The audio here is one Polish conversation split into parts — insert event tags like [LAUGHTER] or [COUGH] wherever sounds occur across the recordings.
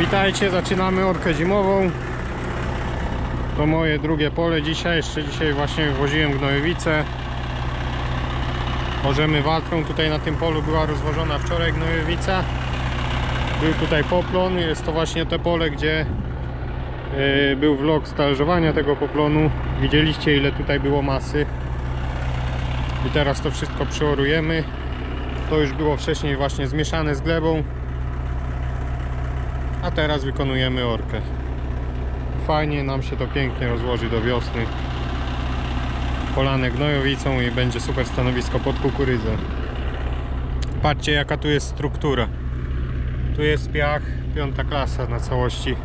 Witajcie, zaczynamy orkę zimową. To moje drugie pole dzisiaj. Jeszcze dzisiaj właśnie wywoziłem gnojowice. Możemy walką. Tutaj na tym polu była rozwożona wczoraj gnojowica. Był tutaj poplon. Jest to właśnie te pole, gdzie yy, był vlog stależowania tego poplonu. Widzieliście ile tutaj było masy. I teraz to wszystko przeorujemy. To już było wcześniej właśnie zmieszane z glebą. A teraz wykonujemy orkę. Fajnie nam się to pięknie rozłoży do wiosny. Polane gnojowicą i będzie super stanowisko pod kukurydzę. Patrzcie jaka tu jest struktura. Tu jest piach, piąta klasa na całości.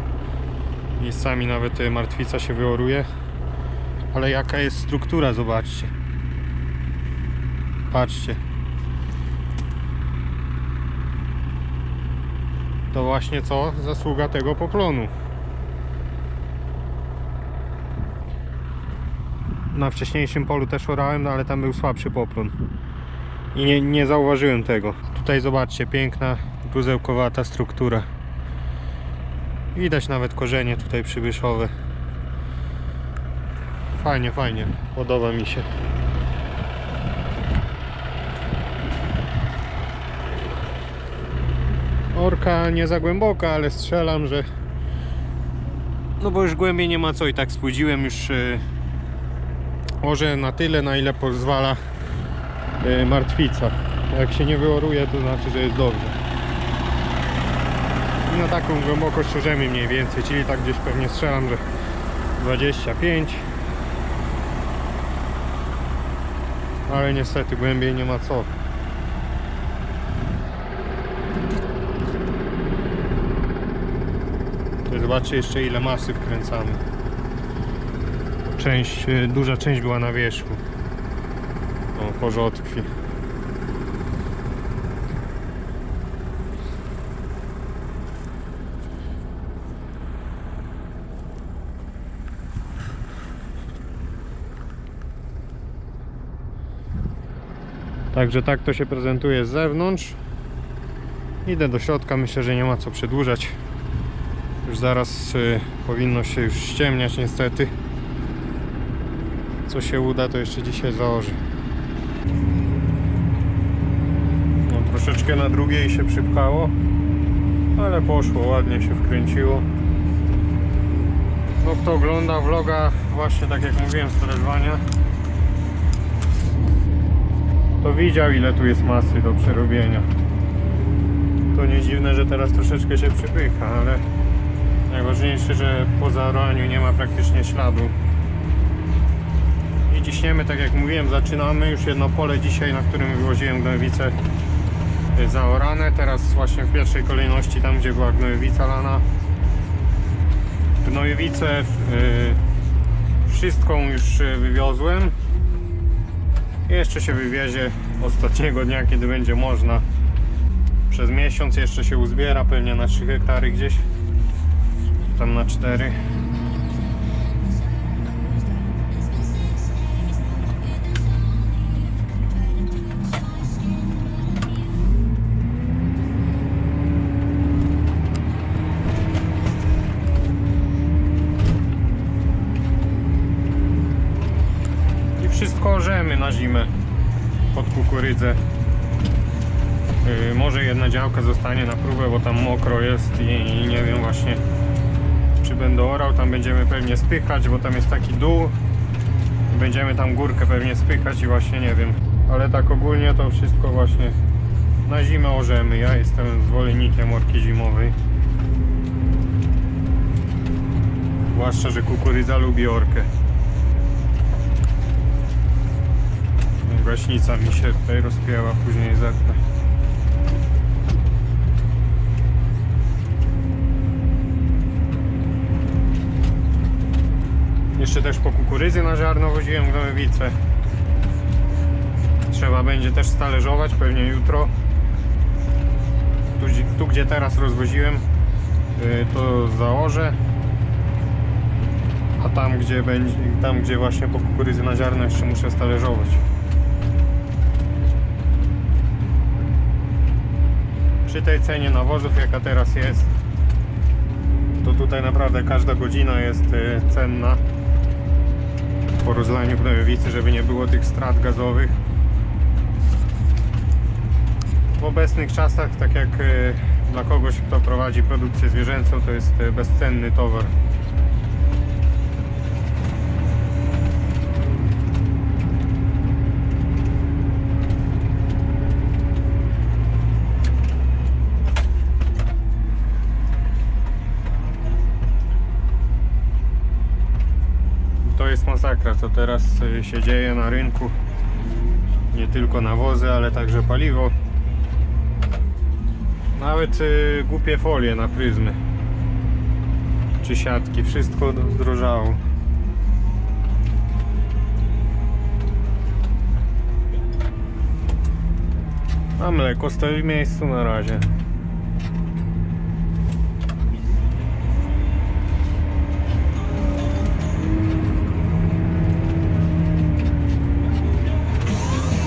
Miejscami nawet y, martwica się wyoruje. Ale jaka jest struktura, zobaczcie. Patrzcie. To właśnie co? Zasługa tego poplonu. Na wcześniejszym polu też orałem, no ale tam był słabszy poplon. I nie, nie zauważyłem tego. Tutaj zobaczcie, piękna, gruzełkowata struktura. Widać nawet korzenie tutaj przybyszowe. Fajnie, fajnie. Podoba mi się. Orka nie za głęboka, ale strzelam, że no bo już głębiej nie ma co i tak spłudziłem już yy, orze na tyle, na ile pozwala yy, martwica. Jak się nie wyoruje, to znaczy, że jest dobrze. Na taką głębokość orzemy mniej więcej, czyli tak gdzieś pewnie strzelam, że 25 ale niestety głębiej nie ma co. zobaczcie jeszcze ile masy wkręcamy. Część, y, duża część była na wierzchu. O, porządki. Także tak to się prezentuje z zewnątrz. Idę do środka, myślę, że nie ma co przedłużać. Już zaraz y, powinno się już ściemniać niestety. Co się uda, to jeszcze dzisiaj założy. No, troszeczkę na drugiej się przypchało, ale poszło, ładnie się wkręciło. No kto ogląda vloga, właśnie tak jak mówiłem z teleżwania, to widział ile tu jest masy do przerobienia. To nie dziwne, że teraz troszeczkę się przypycha, ale Najważniejsze, że po zaoraniu nie ma praktycznie śladu. I ciśniemy, tak jak mówiłem, zaczynamy już jedno pole dzisiaj, na którym wywoziłem gnojowice y, zaorane. Teraz właśnie w pierwszej kolejności, tam gdzie była gnojowica lana. Gnojowicę y, wszystką już wywiozłem. Jeszcze się wywiezie ostatniego dnia, kiedy będzie można. Przez miesiąc jeszcze się uzbiera, pewnie na 3 hektary gdzieś tam na 4 i wszystko orzemy na zimę pod kukurydzę. Yy, może jedna działka zostanie na próbę, bo tam mokro jest i, i nie wiem właśnie czy będę orał, tam będziemy pewnie spychać, bo tam jest taki dół. Będziemy tam górkę pewnie spychać i właśnie nie wiem. Ale tak ogólnie to wszystko właśnie na zimę orzemy. Ja jestem zwolennikiem orki zimowej. Zwłaszcza, że kukurydza lubi orkę. Gaśnica mi się tutaj rozpięła, później zetnę Jeszcze też po kukurydzy na ziarno woziłem gnojowicę. Trzeba będzie też stależować, pewnie jutro. Tu, tu gdzie teraz rozwoziłem, y, to założę. A tam gdzie będzie, tam gdzie właśnie po kukurydzy na ziarno jeszcze muszę stależować. Przy tej cenie nawozów jaka teraz jest, to tutaj naprawdę każda godzina jest e, cenna po rozlaniu gnojowicy, żeby nie było tych strat gazowych. W obecnych czasach, tak jak e, dla kogoś, kto prowadzi produkcję zwierzęcą, to jest e, bezcenny towar. To jest masakra, co teraz y, się dzieje na rynku. Nie tylko nawozy, ale także paliwo. Nawet y, głupie folie na pryzmy. Czy siatki, wszystko zdrożało. A mleko stoi w miejscu na razie.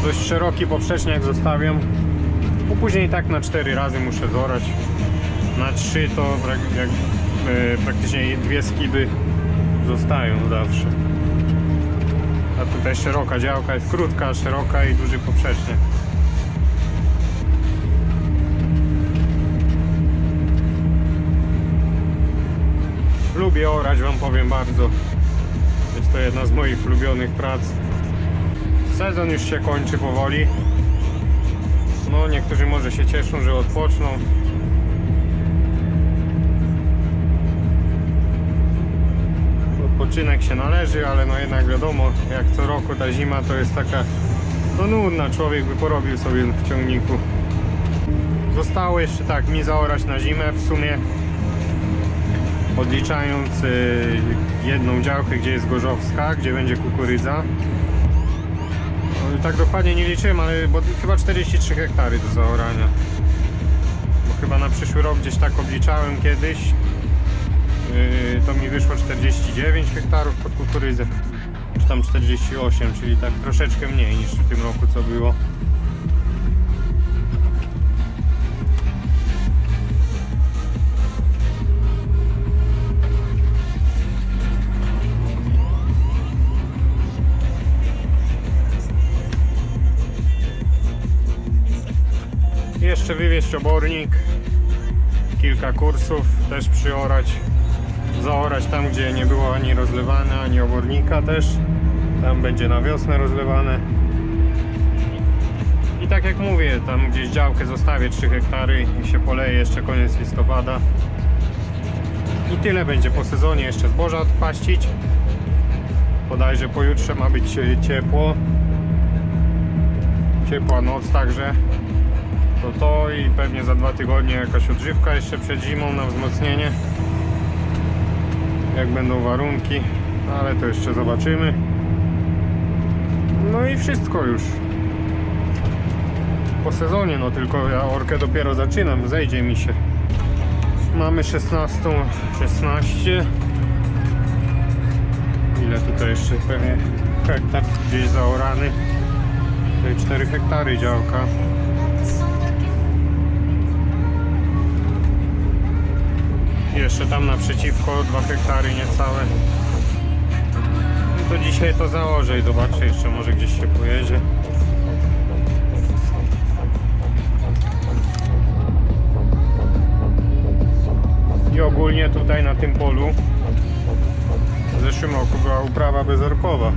Dość szeroki poprzeczniak zostawiam bo później tak na 4 razy muszę zorać na 3 to prak- jak, e, praktycznie dwie skiby zostają zawsze. A tutaj szeroka działka jest krótka, szeroka i duży poprzeczniak lubię orać wam powiem bardzo. Jest to jedna z moich ulubionych prac Sezon już się kończy powoli. No, niektórzy może się cieszą, że odpoczną. Odpoczynek się należy, ale no jednak wiadomo, jak co roku ta zima to jest taka no nudna. Człowiek by porobił sobie w ciągniku. Zostało jeszcze tak mi zaorać na zimę w sumie odliczając y, jedną działkę, gdzie jest gorzowska, gdzie będzie kukurydza. No, tak dokładnie nie liczyłem, ale bo chyba 43 hektary do zaorania. Bo chyba na przyszły rok gdzieś tak obliczałem kiedyś. Yy, to mi wyszło 49 hektarów pod kukurydzę. Czy tam 48, czyli tak troszeczkę mniej niż w tym roku co było. Jeszcze wywieźć obornik, kilka kursów, też przyorać, zaorać tam, gdzie nie było ani rozlewane, ani obornika też. Tam będzie na wiosnę rozlewane. I tak jak mówię, tam gdzieś działkę zostawię 3 hektary i się poleje jeszcze koniec listopada. I tyle będzie po sezonie, jeszcze zboża odpaścić. Bodajże pojutrze ma być ciepło. Ciepła noc także to to i pewnie za dwa tygodnie jakaś odżywka jeszcze przed zimą na wzmocnienie. Jak będą warunki ale to jeszcze zobaczymy. No i wszystko już. Po sezonie no tylko ja orkę dopiero zaczynam zejdzie mi się. Mamy 16 16 ile tutaj jeszcze pewnie hektar gdzieś zaorany? Tutaj 4 hektary działka Jeszcze tam naprzeciwko 2 hektary niecałe. No to dzisiaj to założę i zobaczę jeszcze może gdzieś się pojedzie. I ogólnie tutaj na tym polu w zeszłym roku była uprawa bezorkowa.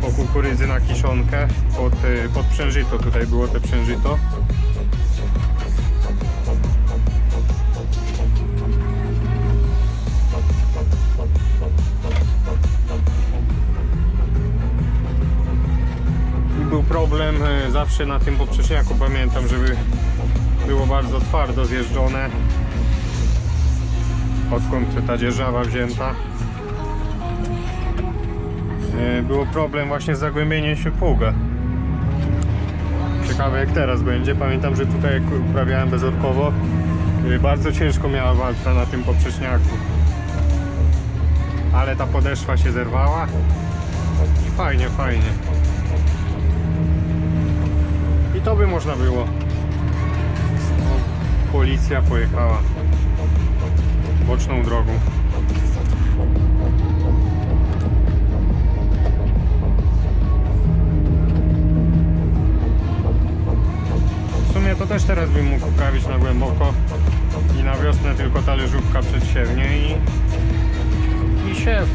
Po kukurydzy na kiszonkę, pod, y, pod przężyto, tutaj było te przężyto. Zawsze na tym poprzeczniaku, pamiętam, żeby było bardzo twardo zjeżdżone. Odkąd ta dzierżawa wzięta. E, było problem właśnie z zagłębieniem się pługa ciekawe jak teraz będzie. Pamiętam, że tutaj jak uprawiałem bezorkowo e, bardzo ciężko miała walka na tym poprzeczniaku. Ale ta podeszwa się zerwała. I fajnie, fajnie to by można było. O, policja pojechała. boczną drogą. W sumie to też teraz bym mógł uprawić na głęboko i na wiosnę tylko talerzówka przedsiewnie i, i siew.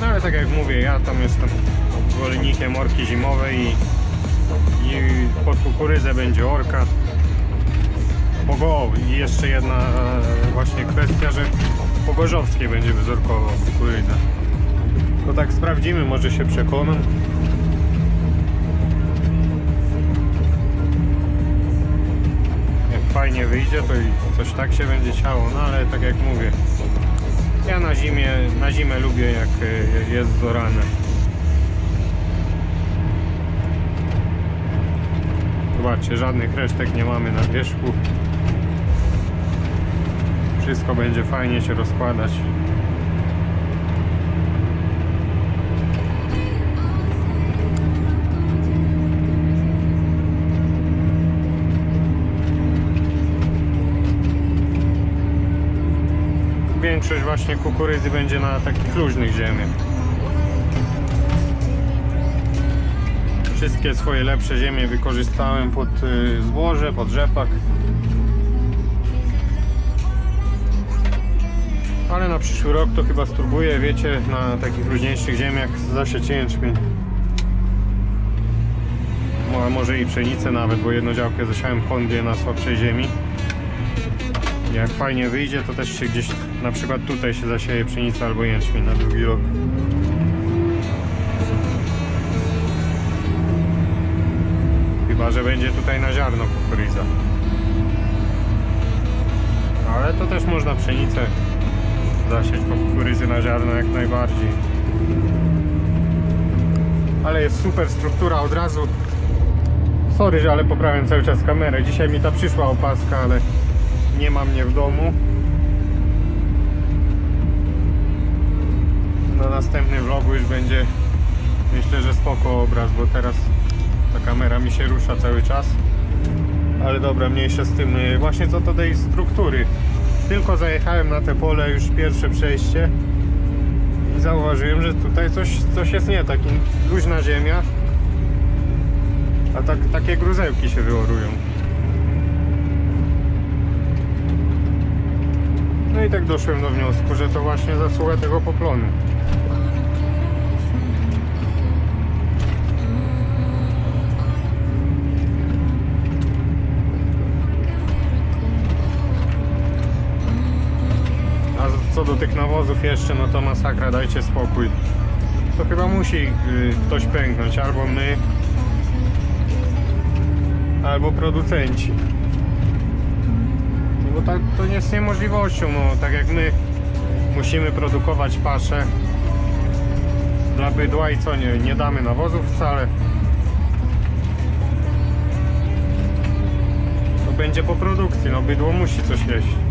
No ale tak jak mówię, ja tam jestem zwolennikiem orki zimowej i, i pod kukurydzę będzie orka. Pogo, i jeszcze jedna e, właśnie kwestia, że po gorzowskiej będzie wzorkowo kukurydza. To tak sprawdzimy, może się przekonam. Jak fajnie wyjdzie, to i coś tak się będzie ciało, no ale tak jak mówię, ja na zimie, na zimę lubię jak e, jest zorane. Zobaczcie, żadnych resztek nie mamy na wierzchu. Wszystko będzie fajnie się rozkładać. Większość właśnie kukurydzy będzie na takich luźnych ziemiach. Wszystkie swoje lepsze ziemie wykorzystałem pod y, zboże, pod rzepak. Ale na przyszły rok to chyba spróbuję, wiecie, na takich luźniejszych ziemiach zasieć jęczmień. Mo- A może i pszenicę nawet, bo jedną działkę zasiałem kondię na słabszej ziemi. Jak fajnie wyjdzie, to też się gdzieś, na przykład tutaj się zasieje pszenica albo jęczmień na drugi rok. Że będzie tutaj na ziarno kukurydza. Ale to też można pszenicę zasieć po kukurydzy na ziarno jak najbardziej. Ale jest super struktura od razu. Sorry, że ale poprawiam cały czas kamerę. Dzisiaj mi ta przyszła opaska, ale nie ma mnie w domu. Na następnym vlogu już będzie myślę, że spoko obraz, bo teraz kamera mi się rusza cały czas. Ale dobra, mniejsze z tym. Y, Właśnie co do tej struktury. Tylko zajechałem na te pole już pierwsze przejście i zauważyłem, że tutaj coś, coś jest nie tak. Luźna ziemia, a tak, takie gruzełki się wyorują. No i tak doszłem do wniosku, że to właśnie zasługa tego poplonu. Co do tych nawozów jeszcze, no to masakra, dajcie spokój. To chyba musi y, ktoś pęknąć, albo my, albo producenci. No bo tak, to jest niemożliwością, no tak jak my musimy produkować paszę dla bydła i co, nie, nie damy nawozów wcale. To będzie po produkcji, no bydło musi coś jeść.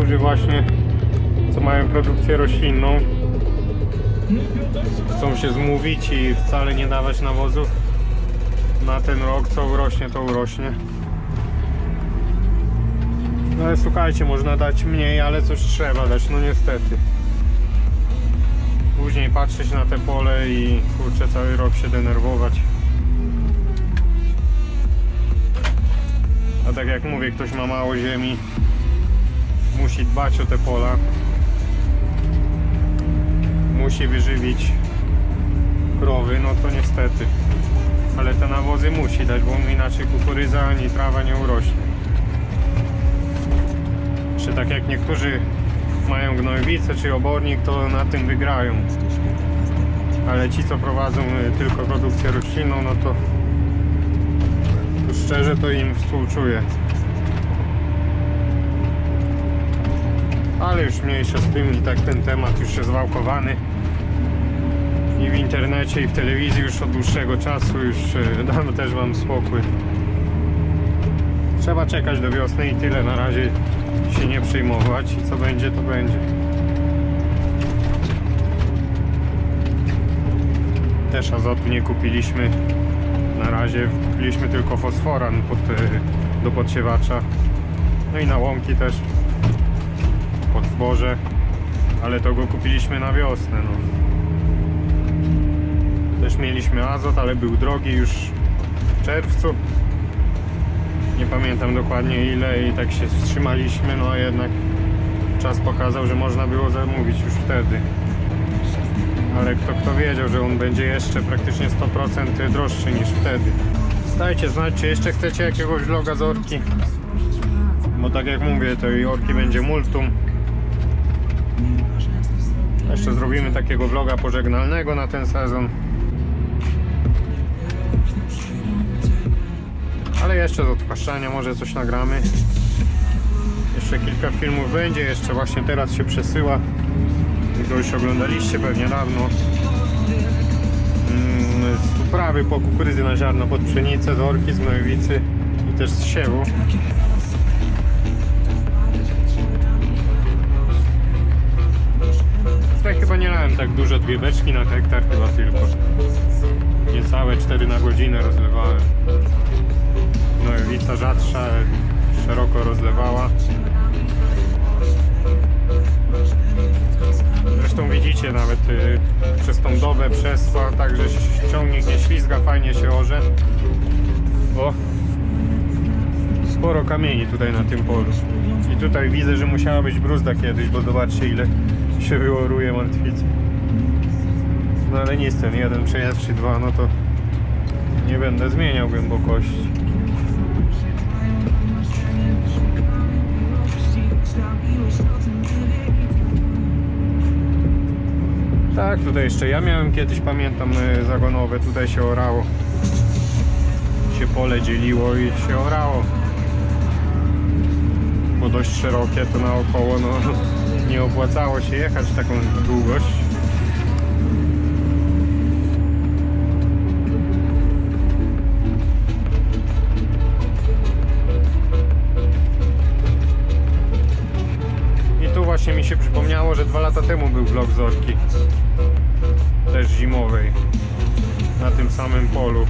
Niektórzy właśnie, co mają produkcję roślinną, chcą się zmówić i wcale nie dawać nawozów na ten rok, co urośnie, to urośnie. No ale słuchajcie, można dać mniej, ale coś trzeba dać, no niestety. Później patrzeć na te pole i kurczę cały rok się denerwować. A tak jak mówię, ktoś ma mało ziemi, musi dbać o te pola, musi wyżywić krowy, no to niestety. Ale te nawozy musi dać, bo inaczej kukurydza ani trawa nie urośnie. Czy tak jak niektórzy mają gnojowicę czy obornik, to na tym wygrają. Ale ci, co prowadzą y, tylko produkcję roślinną, no to szczerze to im współczuję. Ale już mniejsza z tym i tak ten temat już jest wałkowany. I w internecie, i w telewizji już od dłuższego czasu, już e, dam [LAUGHS] też wam spokój. Trzeba czekać do wiosny i tyle. Na razie się nie przejmować i co będzie, to będzie. Też azotu nie kupiliśmy Na razie kupiliśmy tylko fosforan pod, e, do podsiewacza. No i na łąki też. Pod zboże. Ale to go kupiliśmy na wiosnę. No. Też mieliśmy azot, ale był drogi już w czerwcu. Nie pamiętam dokładnie ile i tak się wstrzymaliśmy, no a jednak czas pokazał, że można było zamówić już wtedy. Ale kto, kto wiedział, że on będzie jeszcze praktycznie 100% droższy niż wtedy. Dajcie znać, czy jeszcze chcecie jakiegoś vloga z Orki. Bo tak jak mówię, to i Orki będzie multum. Jeszcze zrobimy takiego vloga pożegnalnego na ten sezon. Ale jeszcze do odpaszczania może coś nagramy. Jeszcze kilka filmów będzie, jeszcze właśnie teraz się przesyła. Tylko już oglądaliście pewnie dawno. Mm, Z uprawy po kukurydzy na ziarno pod pszenicę, z orki, z gnojowicy i też z siewu. Tutaj chyba nie lałem tak dużo, dwie beczki na hektar chyba tylko. Niecałe 4 na godzinę rozlewałem. Gnojowica rzadsza, szeroko rozlewała. Zresztą widzicie nawet y, przez tą dobę także ciągnik nie ślizga, fajnie się orze. O! Sporo kamieni tutaj na tym polu. I tutaj widzę, że musiała być bruzda kiedyś, bo zobaczcie ile się wyłoruje martwicy. No ale nic, ten jeden przejazd czy dwa, no to nie będę zmieniał głębokości. Tak, tutaj jeszcze ja miałem kiedyś, pamiętam, y, zagonowe, tutaj się orało. Się pole dzieliło i się orało. Bo dość szerokie to naokoło, no nie opłacało się jechać taką długość. I tu właśnie mi się przypomniało, że dwa lata temu był vlog z Orki. Też zimowej. Na tym samym polu.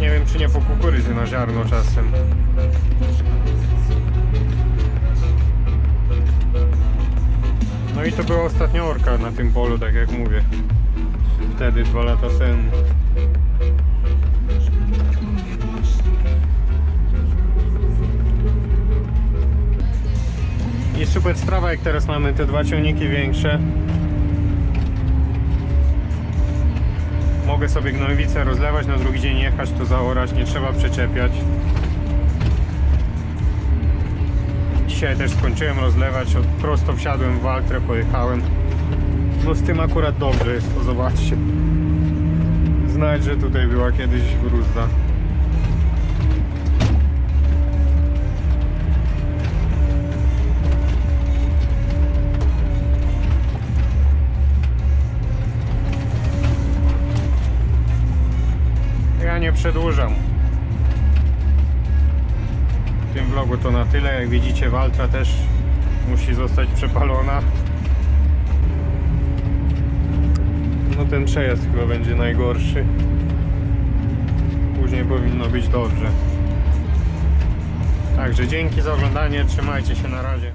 Nie wiem czy nie po kukurydzy na ziarno czasem. I to była ostatnia orka na tym polu, tak jak mówię. Wtedy, dwa lata temu. I super sprawa, jak teraz mamy te dwa ciągniki większe. Mogę sobie gnojowicę rozlewać, na drugi dzień jechać, to zaorać, nie trzeba przyczepiać. Dzisiaj też skończyłem rozlewać, prosto wsiadłem w Altrę, pojechałem. No z tym akurat dobrze jest, to zobaczcie. Znać, że tutaj była kiedyś bruzda. Jak widzicie, Waltra też musi zostać przepalona. No ten przejazd chyba będzie najgorszy. Później powinno być dobrze. Także dzięki za oglądanie. Trzymajcie się na razie.